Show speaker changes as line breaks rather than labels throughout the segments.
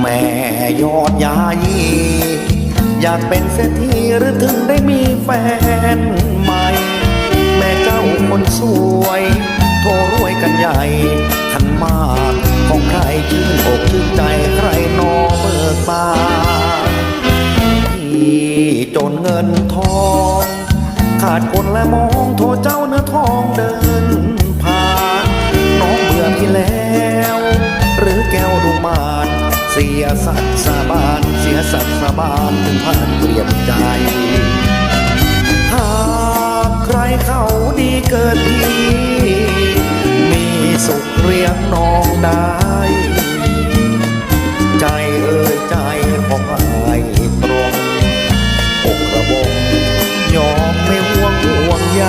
แม่ยอดยายีอยากเป็นเศรษฐีหรือถึงได้มีแฟนใหม่ แม่เจ้าคนสวย โทรรวยกันใหญ่ขันมากของใครชื่นอกชื่นใจใครนอเบิกบานที่จนเงินทอง ขาดคนและมองโทรเจ้าเนื้อทองเดินผ่านน้องเบื่อพี่แล้ว หรือแก้วดวงมานเสียสัตว์สาบาน เสียสัตว์สาบานถึงผ่านเปลี่ยนใจ เรียกน้องได้ ใจเอ่ยใจของอายตรงอกระบงยอมไม่ห่วงห่วงใย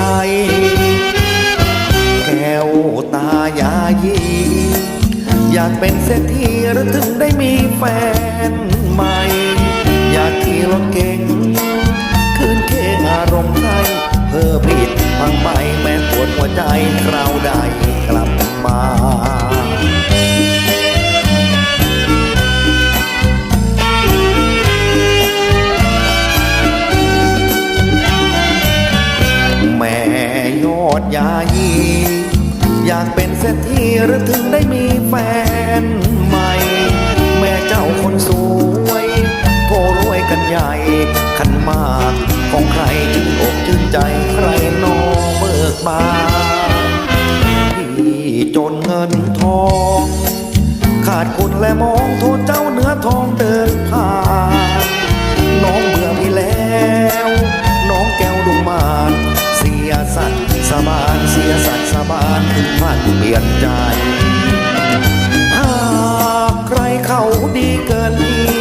แก้วตายายี อยากเป็นเศรษฐีหรือถึงได้มีแฟนใหม่ อยากขี่รถเก่ง คืนเคอารมณ์ไทยเพื่อผิดพังไปแม้ปวดหัวใจครา ดยายี อยากเป็นเศรษฐีหรือถึงได้มีแฟนใหม่ แม่เจ้าคนสวยโทรรวยกันใหญ่ขันมากของใครชื่นอกชื่นใจใครนอเบิกบานพี่จนเงินทอง ขาดคุณและมองโทษเจ้าเนื้อทองเดินผ่านน้องเบื่อพี่แล้ว น้องแก้วดวงมานเสียสัตวาบานเสียสัตว์สาบานถึงพันเปลี่ยนใจ หากใครเขาดีเกินนี้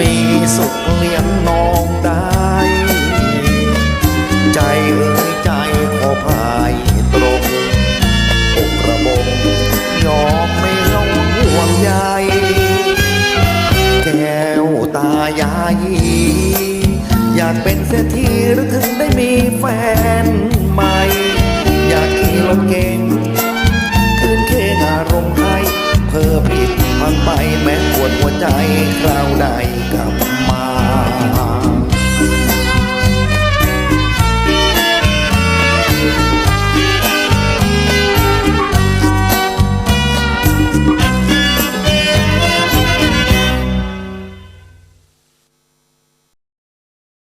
มีสุขเลี้ยงน้องได้ ใจเอ่ยใจขอพายตรงอกระบงยอมไม่ลงห่วงใยแก้วตายายอยากเป็นเศรษฐีหรือถึงได้มีแฟน เก่งคืนเคนอารมณ์ให้ เพอผิดพันไปแม้ปวดหัวใจคราวใดกับ